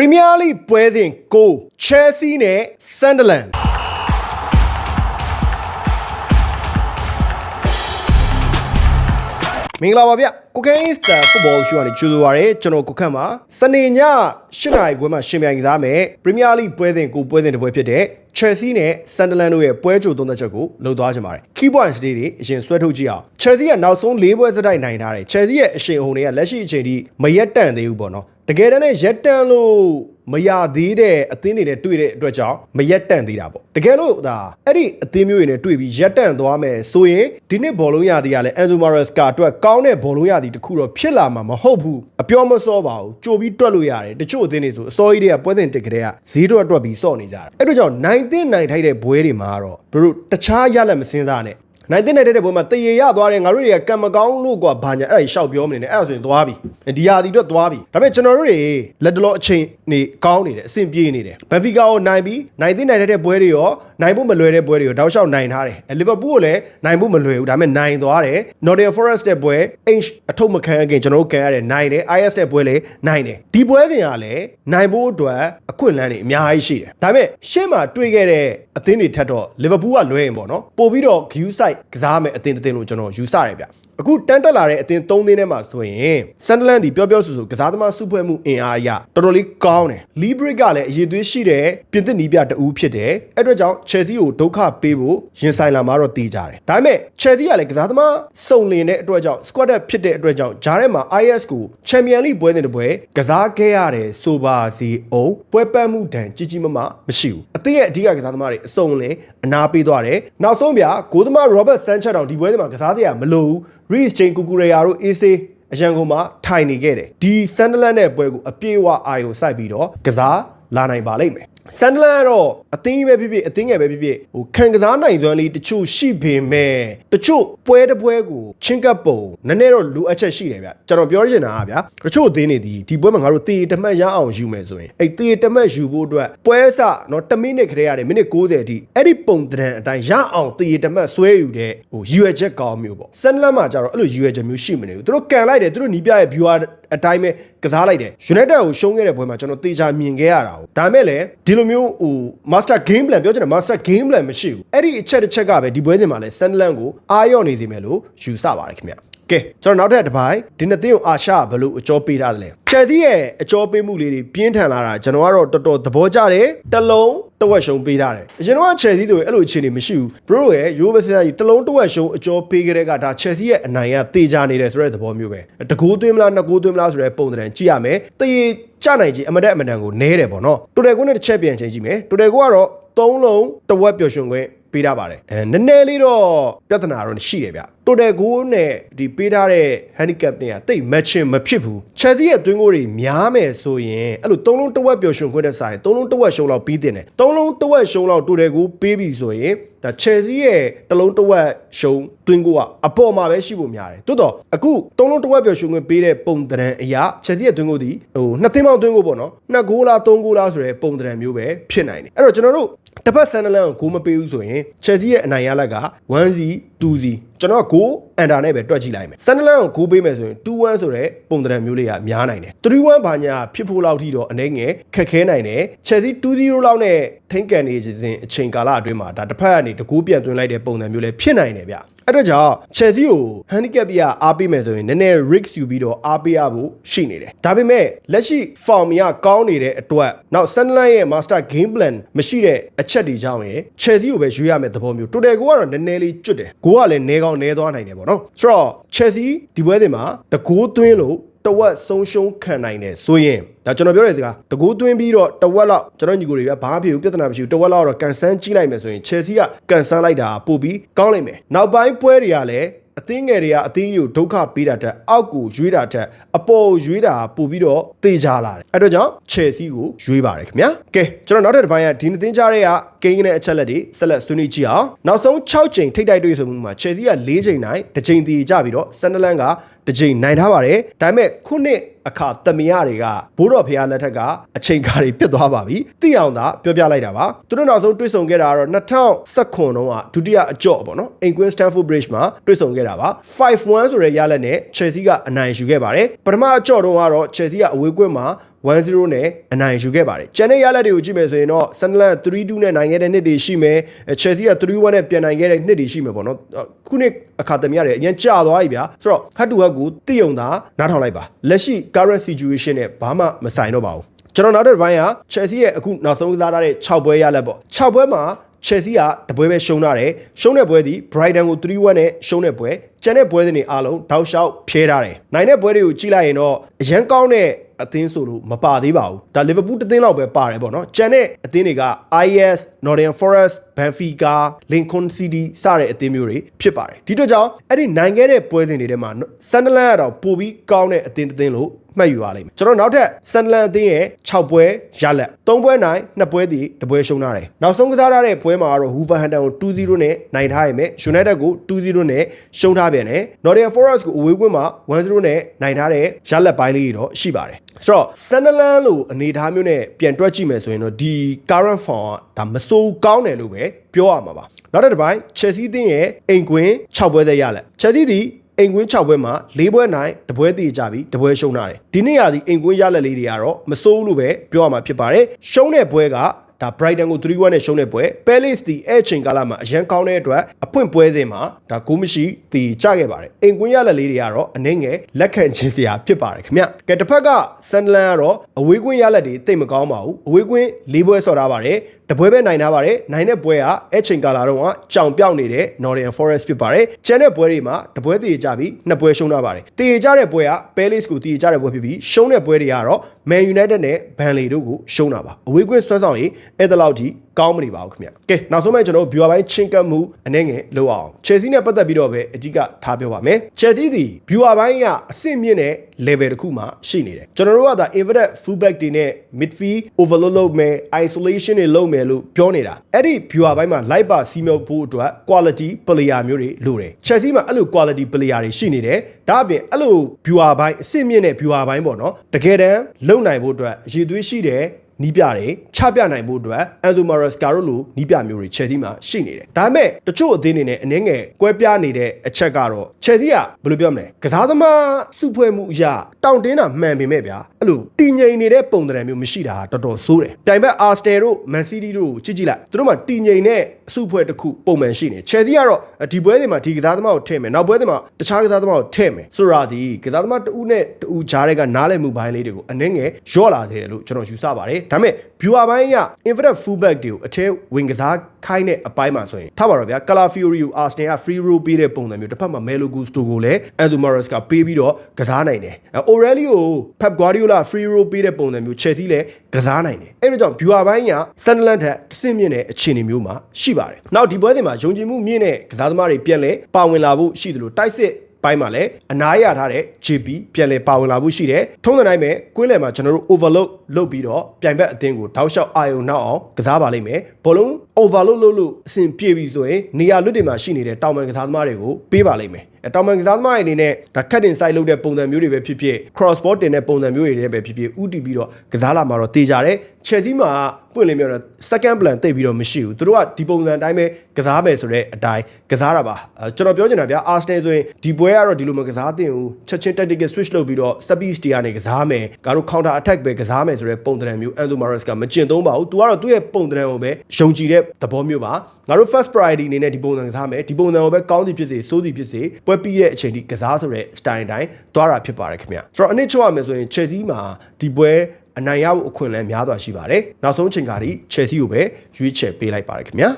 Premier League ပွဲစဉ်ကို Chelsea နဲ့ Sunderland မင်္ဂလာပါဗျကိုကင်းစတာဖုတ်ဘောရှူကနေကြိုဆိုပါရစေကျွန်တော်ကိုခန့်ပါစနေည၈နာရီခွဲမှာရှင်ပြိုင်ကစားမယ်ပရီးမီးယားလိပွဲစဉ်ကိုပွဲစဉ်တစ်ပွဲဖြစ်တဲ့ Chelsea နဲ့ Sunderland တို့ရဲ့ပွဲကြိုသုံးသက်ချက်ကိုလှုပ်သွားကြပါမယ် Key points တွေအရင်ဆွဲထုတ်ကြည့်အောင် Chelsea ကနောက်ဆုံး၄ပွဲစတိုက်နိုင်ထားတယ် Chelsea ရဲ့အရှိန်အဟုန်တွေကလက်ရှိအချိန်ထိမရက်တန့်သေးဘူးပေါ့နော် တကယ်တမ်းနဲ့ရက်တန့်လို့မရသေးတဲ့အသင်းတွေနဲ့တွေ့တဲ့အတွက်ကြောင့်မရက်တန့်သေးတာပေါ့တကယ်လို့ဒါအဲ့ဒီအသင်းမျိုးတွေနဲ့တွေ့ပြီးရက်တန့်သွားမယ်ဆိုရင်ဒီနှစ်ဘောလုံးရသည်ကလည်း Enzo Maresca အတွက်ကောင်းတဲ့ဘောလုံးရသည်တစ်ခုတော့ဖြစ်လာမှာမဟုတ်ဘူးအပြောမစောပါဘူးကြိုပြီးတွက်လို့ရတယ်တချို့အသင်းတွေဆိုအစောကြီးတွေကပွဲစဉ်တစ်ကလေးကဈေးတော့တွက်ပြီးစော့နေကြတာအဲ့တို့ကြောင့်နိုင်သင့်နိုင်ထိုက်တဲ့ဘွဲတွေမှာတော့ဘတို့တခြားရလက်မစင်းစားနဲ့ နိုင်တဲ့နေတဲ့ဘုံမှာတရေရသွားတယ်ငါတို့တွေကကံမကောင်းလို့ကွာဘာညာအဲ့ဒါရှောက်ပြောမနေနဲ့အဲ့ဒါဆိုရင်သွားပြီဒီဟာဒီအတွက်သွားပြီဒါပေမဲ့ကျွန်တော်တို့တွေလက်တလောအချိန်နေကောင်းနေတယ်အဆင်ပြေနေတယ်ဘန်ဖီကာကိုနိုင်ပြီးနိုင်တဲ့နိုင်တဲ့ဘွဲတွေရောနိုင်ဖို့မလွယ်တဲ့ဘွဲတွေရောတောက်လျှောက်နိုင်ထားတယ်အဲလီဗာပူးကိုလည်းနိုင်ဖို့မလွယ်ဘူးဒါပေမဲ့နိုင်သွားတယ် Nottingham Forest တဲ့ဘွဲ H အထုပ်မခံအခင်ကျွန်တော်တို့ကန်ရတယ်နိုင်တယ် IS တဲ့ဘွဲလည်းနိုင်တယ်ဒီဘွဲစဉ်ကလည်းနိုင်ဖို့အတွက်အခွင့်အလမ်းတွေအများကြီးရှိတယ်ဒါပေမဲ့ရှေ့မှာတွေ့ခဲ့တဲ့အသင်းတွေထက်တော့လီဗာပူးကလွဲရင်ပေါ့နော်ပို့ပြီးတော့ Q site ကစားမယ်အသင်းတစ်သင်းလို့ကျွန်တော်ယူဆရတယ်ဗျ အခုတန်းတက်လာတဲ့အသင်း၃သင်းထဲမှာဆိုရင်ဆန်ဒလန်ဒီပြောပြောဆိုဆိုကစားသမားစုဖွဲ့မှုအင်အားအရတော်တော်လေးကောင်းတယ်လီဘရစ်ကလည်းအရေးသွေးရှိတဲ့ပြင်သစ်နီးပြတအူးဖြစ်တယ်အဲ့အတွက်ကြောင့်ချယ်ဆီကိုဒုက္ခပေးဖို့ရင်ဆိုင်လာမှာတော့တည်ကြတယ်ဒါပေမဲ့ချယ်ဆီကလည်းကစားသမားစုံလင်တဲ့အတွက်ကြောင့် squad ဖြစ်တဲ့အတွက်ကြောင့်ဂျားထဲမှာ IS ကိုချန်ပီယံလိပွဲစဉ်တစ်ပွဲကစားခဲ့ရတယ်ဆိုပါစီအောင်ပွဲပတ်မှုဒဏ်ကြီးကြီးမားမားမရှိဘူးအသင်းရဲ့အဓိကကစားသမားတွေအစုံလင်အနာပေးသွားတယ်နောက်ဆုံးဗျာဂိုးသမား Robert Sanchez တောင်ဒီပွဲစဉ်မှာကစားတဲ့ရမလို့ Reece James Kukureya တို့ AC အရန်ကုန်မှာထိုင်နေခဲ့တယ်ဒီဆန်ဒလန်ရဲ့ပွဲကိုအပြေးအဝအာယုံစိုက်ပြီးတော့ကစား လာနိုင်ပါလိမ့်မယ်ဆန်ဒလန်ကတော့အသင်းကြီးပဲဖြစ်ဖြစ်အသင်းငယ်ပဲဖြစ်ဖြစ်ဟိုခံကစားနိုင်စွမ်းလေးတချို့ရှိပေမဲ့တချို့ပွဲတစ်ပွဲကိုချင်းကပ်ပုံနည်းနည်းတော့လိုအပ်ချက်ရှိတယ်ဗျကျွန်တော်ပြောချင်တာကဗျတချို့အသင်းတွေဒီဒီပွဲမှာငါတို့တေတမတ်ရအောင်ယူမယ်ဆိုရင်အဲ့တေတမတ်ယူဖို့အတွက်ပွဲစတော့10မိနစ်ခရေရတယ်မိနစ်60အထိအဲ့ဒီပုံတံအတိုင်းရအောင်တေတမတ်ဆွဲယူတဲ့ဟိုယူရချက်ကောင်းမျိုးပေါ့ဆန်ဒလန်မှာကျတော့အဲ့လိုယူရချက်မျိုးရှိမနေဘူးသူတို့ကန်လိုက်တယ်သူတို့နီးပြရဲ့ viewer အတိုင်းပဲကစားလိုက်တယ် United ကိုရှုံးခဲ့တဲ့ပွဲမှာကျွန်တော်တေချာမြင်ခဲ့ရတာ哦ဒါမဲ့လည်းဒီလိုမျိုးဟို master game plan ပြောချင်တယ် master game plan မရှိဘူးအဲ့ဒီအချက်တစ်ချက်ကပဲဒီပွဲစဉ်မှာလဲ Sunderland ကိုအာရော့နေစေမယ်လို့ယူဆပါတယ်ခင်ဗျ ကဲကျွန်တော်နောက်ထပ်တစ်ပိုင်းဒီနှစ်သင်းကိုအာရှဘယ်လို့အကြောပေးထားသလဲချက်သီးရဲ့အကြောပေးမှုလေးတွေပြင်းထန်လာတာကျွန်တော်ကတော့တော်တော်သဘောကျတယ်တလုံးတဝက်ရှုံပေးထားတယ်အရင်တော့ချယ်ဆီဆိုရင်အဲ့လိုအခြေအနေမရှိဘူးဘရိုရဲ့ရိုးဘစရာကြီးတလုံးတဝက်ရှုံအကျော်ပေးကြတဲ့ကဒါချယ်ဆီရဲ့အနိုင်ကတေချာနေတယ်ဆိုတဲ့သဘောမျိုးပဲတကူသွင်းမလားနှစ်ကူသွင်းမလားဆိုတဲ့ပုံသဏ္ဍာန်ကြည့်ရမယ်တရေကြနိုင်ခြင်းအမတက်အမတန်ကိုနဲတယ်ပေါ့နော်တိုတယ်ကွန်းနဲ့တစ်ချက်ပြန်ချိန်ကြည့်မယ်တိုတယ်ကွန်းကတော့သုံးလုံးတဝက်ပျော်ရွှင်ခွင့်ပေးထားပါတယ်အဲနည်းနည်းလေးတော့ပြဿနာတော့ရှိတယ်ဗျ တိုတယ်ကိုနဲ့ဒီပေးထားတဲ့ handicap တွေကတိတ် matching မဖြစ်ဘူး Chelsea ရဲ့သွင်းကိုတွေများမယ်ဆိုရင်အဲ့လိုသုံးလုံးတစ်ဝက်ပျော်ရွှင်ခွင့်တဲ့ဆိုင်သုံးလုံးတစ်ဝက်ရှုံးလောက်ပြီးတင်တယ်သုံးလုံးတစ်ဝက်ရှုံးလောက်တိုတယ်ကိုပေးပြီဆိုရင်ဒါ Chelsea ရဲ့တစ်လုံးတစ်ဝက်ရှုံးသွင်းကိုကအပေါ်မှာပဲရှိဖို့များတယ်တိုးတော့အခုသုံးလုံးတစ်ဝက်ပျော်ရွှင်ခွင့်ပေးတဲ့ပုံသဏ္ဍာန်အရာ Chelsea ရဲ့သွင်းကိုဒီဟိုနှစ်သင်းပေါင်းသွင်းကိုပေါ့နော်နှစ်ဂိုးလားသုံးဂိုးလားဆိုတဲ့ပုံသဏ္ဍာန်မျိုးပဲဖြစ်နိုင်တယ်အဲ့တော့ကျွန်တော်တို့တစ်ဖက်ဆန်ဒလန်ကိုဂိုးမပေးဘူးဆိုရင် Chelsea ရဲ့အနိုင်ရလက်က1-0 2-0 ကျွန်တော်ကဂိုးအန်တာနဲ့ပဲတွက်ကြည့်လိုက်မယ်ဆန်ဒလန်ကိုဂိုးပေးမယ်ဆိုရင်2-1ဆိုတဲ့ပုံသဏ္ဍာန်မျိုးလေးကများနိုင်တယ်3-1ဘာညာဖြစ်ဖို့လောက်ထိတော့အနေငယ်ခက်ခဲနိုင်တယ် Chelsea 2-0လောက်နဲ့ထိန်းကန်နေခြင်းအချိန်ကာလအတွင်းမှာဒါတစ်ဖက်ကနေတကူပြန်သွင်းလိုက်တဲ့ပုံစံမျိုးလည်းဖြစ်နိုင်တယ်ဗျ အဲ့တော့ကြောင့် Chelsea ကို handicap ပြအားပေးမယ်ဆိုရင်နည်းနည်း risk ယူပြီးတော့အားပေးရဖို့ရှိနေတယ်ဒါပေမဲ့လက်ရှိ form ရကောင်းနေတဲ့အတွက်နောက် Sunderland ရဲ့ master game plan မရှိတဲ့အချက်တွေကြောင့်ရယ် Chelsea ကိုပဲရွေးရမယ့်သဘောမျိုး total ကိုကတော့နည်းနည်းလေးကျွတ်တယ်ကိုကလည်းနဲကောင်းနဲသွားနိုင်တယ်ပေါ့နော်ဆိုတော့ Chelsea ဒီပွဲစဉ်မှာတကိုးသွင်းလို့ တဝက်ဆုံးရှုံးခံနိုင်တယ်ဆိုရင်ဒါကျွန်တော်ပြောတဲ့စကားတကူသွင်းပြီးတော့တဝက်လောက်ကျွန်တော်ညီကိုတွေဗျဘာမှဖြစ်ဘူးပြဿနာမရှိဘူးတဝက်လောက်တော့ကန်ဆန်းကြီးလိုက်မယ်ဆိုရင် Chelsea ကကန်ဆန်းလိုက်တာပို့ပြီးကောင်းလိမ့်မယ်နောက်ပိုင်းပွဲတွေကလည်းအသင်းငယ်တွေကအသင်းကြီးကိုဒုက္ခပေးတာတက်အောက်ကိုရွေးတာတက်အပေါ်ရွေးတာပို့ပြီးတော့တေချာလာတယ်အဲ့တော့ကြောင့် Chelsea ကိုရွေးပါတယ်ခင်ဗျာကဲကျွန်တော်နောက်ထပ်တစ်ပိုင်းကဒီနှစ်သင်းကြားတွေကကိန်းကအချက်လက်တွေဆက်လက်ဆွေးနွေးကြည့်အောင်နောက်ဆုံး6ချိန်ထိတ်တိုက်တွေ့ဆုံမှုမှာ Chelsea က4ချိန်နိုင်တစ်ချိန်တည်ကြပြီးတော့ Sunderland က တစ်ချိန်နိုင်ထားပါတယ်ဒါပေမဲ့ခုနှစ်အခါတမရတွေကဘိုးတော်ဖះလက်ထက်ကအချိန်ကားတွေပြတ်သွားပါပြီသိအောင်သာပြောပြလိုက်တာပါသူတို့နောက်ဆုံးတွေ့ဆုံခဲ့တာကတော့2019တုန်းကဒုတိယအကြော့ပေါ့နော် England Stamford Bridge မှာတွေ့ဆုံခဲ့တာပါ5-1ဆိုတဲ့ရလက်နဲ့ Chelsea ကအနိုင်ယူခဲ့ပါတယ်ပထမအကြော့တုန်းကတော့ Chelsea ကအဝေးကွင်းမှာ1-0နဲ့အနိုင်ယူခဲ့ပါတယ်ကျန်တဲ့ရလဒ်တွေကိုကြည့်မယ်ဆိုရင်တော့ Sunderland 3-2နဲ့နိုင်ခဲ့တဲ့နှစ်တွေရှိမယ် Chelsea က3-1နဲ့ပြန်နိုင်ခဲ့တဲ့နှစ်တွေရှိမယ်ပေါ့နော်ခုနှစ်အခါသမီးရတယ်အရင်ကြာသွားပြီဗျာဆိုတော့ head to head ကိုတိယုံတာနားထောင်လိုက်ပါလက်ရှိ current situation နဲ့ဘာမှမဆိုင်တော့ပါဘူးကျွန်တော်နောက်တစ်ပိုင်းက Chelsea ရဲ့အခုနောက်ဆုံးကစားထားတဲ့6ပွဲရလက်ပေါ့6ပွဲမှာ Chelsea ကတပွဲပဲရှုံးထားတယ်ရှုံးတဲ့ပွဲသည် Brighton ကို3-1နဲ့ရှုံးတဲ့ပွဲကျန်တဲ့ပွဲတွေအားလုံးတောက်လျှောက်ဖြဲထားတယ်နိုင်တဲ့ပွဲတွေကိုကြည့်လိုက်ရင်တော့အရန်ကောင်းတဲ့အသင်းဆိုလို့မပါသေးပါဘူးဒါ Liverpool တစ်သင်းလောက်ပဲပါတယ်ပေါ့နော်ကျန်တဲ့အသင်းတွေက IS Nottingham Forest Benfica Lincoln City စတဲ့အသင်းမျိုးတွေဖြစ်ပါတယ်ဒီတော့ကြောင့်အဲ့ဒီနိုင်ခဲ့တဲ့ပွဲစဉ်တွေထဲမှာ Sunderland ကတော့ပိုပြီးကောင်းတဲ့အသင်းတစ်သင်းလို့မှတ်ယူရလိမ့်မယ်ကျွန်တော်နောက်ထပ် Sunderland အသင်းရဲ့6ပွဲရလက်3ပွဲနိုင်2ပွဲဒီ1ပွဲရှုံးထားတယ်နောက်ဆုံးကစားထားတဲ့ပွဲမှာကတော့ Wolverhampton ကို2-0နဲ့နိုင်ထားရမယ် United ကို2-0နဲ့ရှုံးထားပြန်တယ် Nottingham Forest ကိုအဝေးကွင်းမှာ1-0နဲ့နိုင်ထားတဲ့ရလက်ပိုင်းလေးတွေတော့ရှိပါတယ်ဆိုတော့ Sunderland လို့အနေအထားမျိုးနဲ့ပြန်တွက်ကြည့်မယ်ဆိုရင်တော့ဒီ current form ကဒါမစိုးကောင်းတယ်လို့ပဲပြောရမှာပါနောက်တစ်ပိုင်း Chelsea အသင်းရဲ့အိမ်ကွင်း6ပွဲသက်ရလက် Chelsea ဒီအိမ်ကွင်း6ပွဲမှာ၄ပွဲနိုင်တပွဲတည်ကြပြီးတပွဲရှုံးထားတယ်ဒီနေ့ရာဒီအိမ်ကွင်းရလက်လေးတွေကတော့မစိုးဘူးလို့ပဲပြောရမှာဖြစ်ပါတယ်ရှုံးတဲ့ပွဲကဒါ Brighton ကို3-1နဲ့ရှုံးတဲ့ပွဲ Palace ဒီအဲ့ချိန်ကာလမှာအရန်ကောင်းတဲ့အတွက်အဖွင့်ပွဲစဉ်မှာဒါဂိုးမရှိတည်ကြခဲ့ပါတယ်အိမ်ကွင်းရလက်လေးတွေကတော့အနှင်းငယ်လက်ခံခြင်းစရာဖြစ်ပါတယ်ခင်ဗျကဲတစ်ဖက်က Sunderland ကတော့အဝေးကွင်းရလက်တွေတိတ်မကောင်းပါဘူးအဝေးကွင်း၄ပွဲဆော်ထားပါတယ် တပွဲပဲနိုင်ထားပါတယ်နိုင်တဲ့ပွဲကအဲ့ချိန်ကာလာတော့ကကြောင်ပြောက်နေတဲ့ Nottingham Forest ဖြစ်ပါတယ်ကျန်တဲ့ပွဲတွေမှာတပွဲတည်ကြပြီးနှစ်ပွဲရှုံးထားပါတယ်တည်ကြတဲ့ပွဲက Palace ကိုတည်ကြတဲ့ပွဲဖြစ်ပြီးရှုံးတဲ့ပွဲတွေကတော့ Man United နဲ့ Burnley တို့ကိုရှုံးတာပါအဝေးကွင်းဆွဲဆောင်ရေးအဲ့ဒါလောက်ထိ ကောင်းမနေပါဘူးခင်ဗျကဲနောက်ဆုံးမှကျွန်တော်တို့ viewer ပိုင်းချင်းကပ်မှုအနေငယ်လောက်အောင် Chelsea နဲ့ပတ်သက်ပြီးတော့ပဲအဓိကထားပြောပါမယ် Chelsea ဒီ viewer ပိုင်းကအဆင့်မြင့်တဲ့ level တစ်ခုမှရှိနေတယ်ကျွန်တော်တို့ကဒါ inverted fullback တွေနဲ့ midfield overload လုပ်မယ် isolation တွေလုပ်မယ်လို့ပြောနေတာအဲ့ဒီ viewer ပိုင်းမှာ live ပါစီးမြောက်ဖို့အတွက် quality player မျိုးတွေလိုတယ် Chelsea မှာအဲ့လို quality player တွေရှိနေတယ်ဒါအပြင်အဲ့လို viewer ပိုင်းအဆင့်မြင့်တဲ့ viewer ပိုင်းပေါ့နော်တကယ်တမ်းလုံနိုင်ဖို့အတွက်အရေးသွေးရှိတယ် နီးပြတယ်ချပြနိုင်ဖို့အတွက်အန်တိုမာရက်စကာတို့လိုနီးပြမျိုးတွေချယ်သီးမှာရှိနေတယ်ဒါပေမဲ့တချို့အသင်းတွေနဲ့အနည်းငယ်ကွဲပြားနေတဲ့အချက်ကတော့ချယ်သီးကဘယ်လိုပြောမလဲကစားသမားစုဖွဲ့မှုအရာတောင့်တင်းတာမှန်ပေမဲ့ဗျာအဲ့လိုတည်ငြိမ်နေတဲ့ပုံသဏ္ဍာန်မျိုးမရှိတာတော်တော်ဆိုးတယ်ပြိုင်ဘက်အာစတယ်တို့မန်စီးတီးတို့ကိုကြည့်ကြည့်လိုက်သူတို့မှာတည်ငြိမ်တဲ့အစုဖွဲ့တစ်ခုပုံမှန်ရှိနေချယ်သီးကတော့ဒီပွဲတွေမှာဒီကစားသမားကိုထည့်မယ်နောက်ပွဲတွေမှာတခြားကစားသမားကိုထည့်မယ်ဆိုတော့ဒီကစားသမားတဦးနဲ့တဦးဂျားတွေကနားလည်မှုပိုင်းလေးတွေကိုအနည်းငယ်ရော့လာသေးတယ်လို့ကျွန်တော်ယူဆပါတယ်ဒါပေမဲ့ viewer ဘိုင်းက infinite fullback တွေကိုအထဲဝင်ကစားခိုင်းတဲ့အပိုင်းမှာဆိုရင်ထားပါတော့ဗျာ Calafiori ကို Arsenal က free roll ပေးတဲ့ပုံစံမျိုးတစ်ဖက်မှာ Melo Gusto ကိုလည်း Anthony Morris ကပေးပြီးတော့ကစားနိုင်တယ် Aurelio ကို Pep Guardiola free roll ပေးတဲ့ပုံစံမျိုး Chelsea လည်းကစားနိုင်တယ်အဲ့ဒါကြောင့် viewer ဘိုင်းက Sunderland ထက်အဆင့်မြင့်တဲ့အခြေအနေမျိုးမှာရှိပါတယ်နောက်ဒီပွဲစဉ်မှာယုံကြည်မှုမြင့်တဲ့ကစားသမားတွေပြန်လဲပါဝင်လာဖို့ရှိတယ်လို့တိုက်စစ် ပိုင်းမှာလည်းအနားရထားတဲ့ JP ပြန်လည်ပါဝင်လာမှုရှိတယ်ထုံးတဲ့တိုင်းပဲကွင်းလယ်မှာကျွန်တော်တို့ overload လုပ်ပြီးတော့ပြိုင်ဘက်အသင်းကိုတောက်လျှောက်အာယုံနောက်အောင်ကစားပါလိမ့်မယ်ဘောလုံး overload လုပ်လို့အဆင်ပြေပြီဆိုရင်နေရာလွတ်တွေမှာရှိနေတဲ့တောင်ပန်ကစားသမားတွေကိုပေးပါလိမ့်မယ်အဲတောင်ပန်ကစားသမားတွေအနေနဲ့ဒါ cut in side လုပ်တဲ့ပုံစံမျိုးတွေပဲဖြစ်ဖြစ် cross ball တင်တဲ့ပုံစံမျိုးတွေလည်းပဲဖြစ်ဖြစ်ဥတီပြီးတော့ကစားလာမှာတော့တေချာတယ် Chelsea မှာပွင့်လင်းပြောတော့ second plan တိတ်ပြီးတော့မရှိဘူးသူတို့ကဒီပုံစံအတိုင်းပဲကစားမယ်ဆိုတဲ့အတိုင်းကစားတာပါအဲကျွန်တော်ပြောချင်တာဗျာ Arsenal ဆိုရင်ဒီပွဲကတော့ဒီလိုမကစားသင့်ဘူးချက်ချင်း tactical switch လုပ်ပြီးတော့ speed တွေကနေကစားမယ်ငါတို့ counter attack ပဲကစားမယ်ဆိုတဲ့ပုံစံမျိုး Anthony Morris ကမကျင့်သုံးပါဘူးသူကတော့သူ့ရဲ့ပုံစံကိုပဲယုံကြည်တဲ့သဘောမျိုးပါငါတို့ first priority အနေနဲ့ဒီပုံစံကစားမယ်ဒီပုံစံကိုပဲကောင်းသည်ဖြစ်စေဆိုးသည်ဖြစ်စေပွဲပြီးတဲ့အချိန်ထိကစားဆိုတဲ့ style တိုင်းသွားတာဖြစ်ပါတယ်ခင်ဗျဆိုတော့အနည်းချောရမယ်ဆိုရင် Chelsea မှာဒီပွဲအနိုင်ရဖို့အခွင့်အလမ်းများစွာရှိပါတယ်နောက်ဆုံးချိန်ကဒီ Chelsea ကိုပဲရွေးချယ်ပေးလိုက်ပါတယ်ခင်ဗျာ